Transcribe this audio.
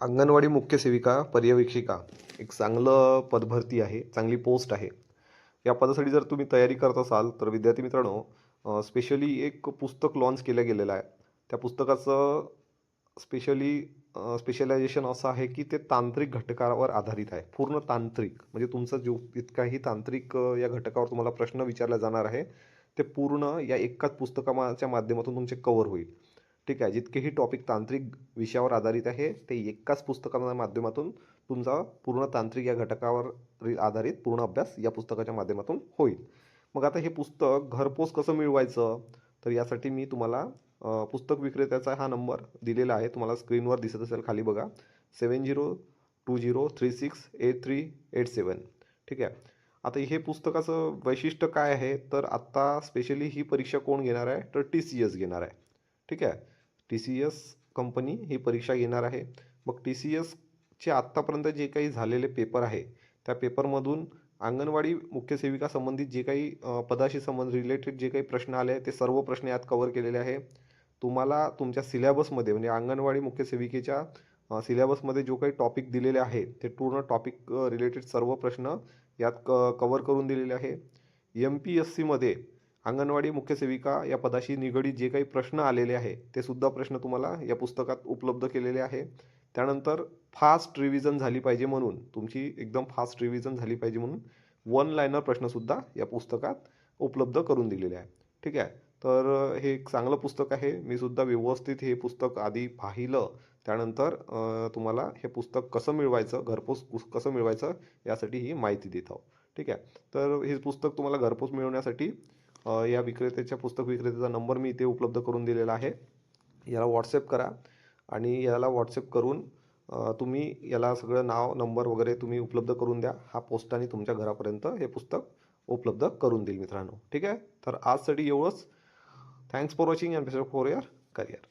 अंगणवाडी मुख्य सेविका पर्यवेक्षिका एक चांगलं पदभरती आहे चांगली पोस्ट आहे. या पदासाठी जर तुम्ही तयारी करत असाल तर विद्यार्थी मित्रांनो स्पेशली एक पुस्तक लॉन्च केलं गेलेलं आहे. त्या पुस्तकाचं स्पेशली स्पेशलायझेशन असं आहे की ते तांत्रिक घटकावर आधारित आहे. पूर्ण तांत्रिक म्हणजे तुमचं जो इतकाही तांत्रिक या घटकावर तुम्हाला प्रश्न विचारला जाणार आहे ते पूर्ण या एकाच पुस्तकाच्या माध्यमातून तुमचे कवर होईल. ठीक आहे जितकेही टॉपिक तांत्रिक विषयावर आधारित आहे ते एकाच पुस्तकाच्या माध्यमातून तुमचा पूर्ण तांत्रिक या घटकावर आधारित पूर्ण अभ्यास या पुस्तकाच्या माध्यमातून होईल. मग आता हे पुस्तक घरपोच कसं मिळवायचं? तर यासाठी मी तुम्हाला पुस्तक विक्रेत्याचा हा नंबर दिलेला आहे. तुम्हाला स्क्रीनवर दिसत असेल खाली बघा. Seven zero two zero three six eight three eight seven ठीक आहे. आता हे पुस्तकाचं वैशिष्ट्य काय आहे? तर आत्ता स्पेशली ही परीक्षा कोण घेणार आहे? तर टी सी एस घेणार आहे. ठीक आहे. टी सी एस कंपनी ही परीक्षा घेणार आहे. मग टी सी एसचे आत्तापर्यंत जे काही झालेले पेपर आहे त्या पेपरमधून अंगणवाडी मुख्य सेविका संबंधित जे काही पदाशी संबंध रिलेटेड जे काही प्रश्न आले ते सर्व प्रश्न यात कवर केलेले आहे. तुम्हाला तुमच्या सिलेबसमध्ये म्हणजे अंगणवाडी मुख्य सेविकेच्या सिलेबसमध्ये जो काही टॉपिक दिलेले आहे ते पूर्ण टॉपिक रिलेटेड सर्व प्रश्न यात क कवर करून दिलेले आहे. एम पी एस सीमध्ये अंगणवाडी मुख्य सेविका या पदाशी निगडीत जे काही प्रश्न आलेले आहे ते सुद्धा प्रश्न तुम्हाला या पुस्तकात उपलब्ध केलेले आहे. त्यानंतर फास्ट रिव्हिजन झाली पाहिजे म्हणून तुमची एकदम फास्ट रिव्हिजन झाली पाहिजे म्हणून वन लायनर प्रश्नसुद्धा या पुस्तकात उपलब्ध करून दिलेले आहे. ठीक आहे? तर हे एक चांगलं पुस्तक आहे. मी सुद्धा व्यवस्थित हे पुस्तक आधी पाहिलं. त्यानंतर तुम्हाला हे पुस्तक कसं मिळवायचं घरपोच कसं मिळवायचं यासाठी ही माहिती देत आहो ठीक आहे? तर हे पुस्तक तुम्हाला घरपोच मिळवण्यासाठी या विक्रेत्याच्या पुस्तक विक्रेत्याचा नंबर मी इथे उपलब्ध करून दिलेला आहे. याला व्हॉट्सअप करा आणि याला व्हॉट्सअप करून तुम्ही याला सगळं नाव नंबर वगैरे तुम्ही उपलब्ध करून द्या. हा पोस्टाने तुमच्या घरापर्यंत हे पुस्तक उपलब्ध करून देईल मित्रांनो. ठीक आहे? तर आजसाठी एवढंच. Thanks for watching and for your career